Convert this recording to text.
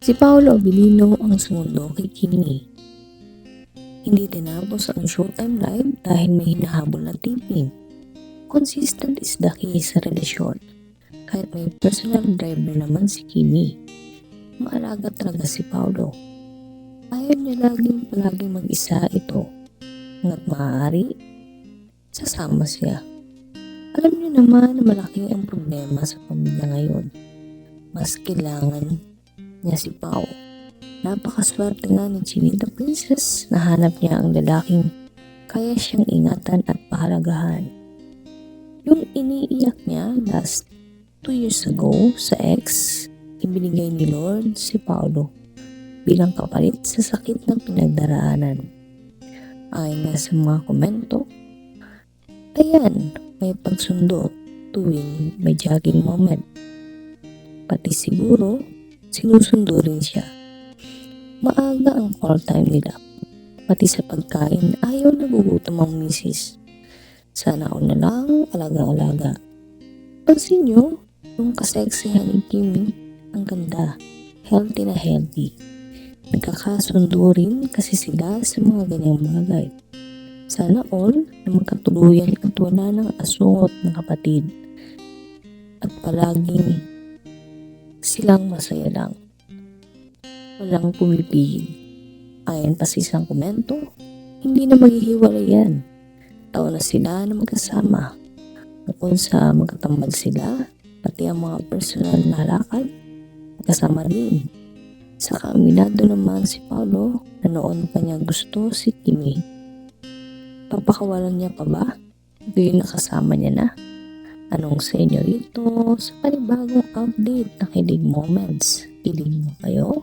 Si Paolo Abilino ang sumundo kay Kimi. Hindi tinapos ang showtime live dahil may hinahabol na taping. Consistent is the key sa relasyon. Kahit may personal driver naman si Kimi. Maalaga talaga si Paolo. Ayaw niya laging palaging mag-isa ito. Ngat maaari, sasama siya. Alam niyo naman na malaki ang problema sa pamilya ngayon. Mas kailangan niya si Pao. Napakaswerte nga ni Chinita Princess na hanap niya ang lalaking kaya siyang ingatan at pahalagahan. Yung iniiyak niya last two years ago sa ex, ibinigay ni Lord si Paolo bilang kapalit sa sakit na pinagdaraanan. Ayon nga sa mga komento, ayan, may pagsundo tuwing may jogging moment. Pati siguro, sinusundo rin siya. Maaga ang call time nila. Pati sa pagkain, ayaw nagugutom ang misis. Sana ako na lang alaga-alaga. Pansin nyo, yung kaseksihan ni Kimi, ang ganda. Healthy na healthy. Nagkakasundo rin kasi sila sa mga ganyang bagay. Sana all na magkatuluyan at wala ng asungot ng kapatid. At palaging silang masaya lang. Walang pumipigil. Ayon pa sa isang komento, hindi na maghihiwalay yan. Taon na sila na magkasama. Kung sa magkatambal sila, pati ang mga personal na lakad, magkasama din. Sa kaminado naman si Paolo na noon pa niya gusto si Kimi. Papakawalan niya pa ba? Ito yung nakasama niya na. Anong sa inyo rito sa panibagong update na kilig moments? Kilig mo kayo?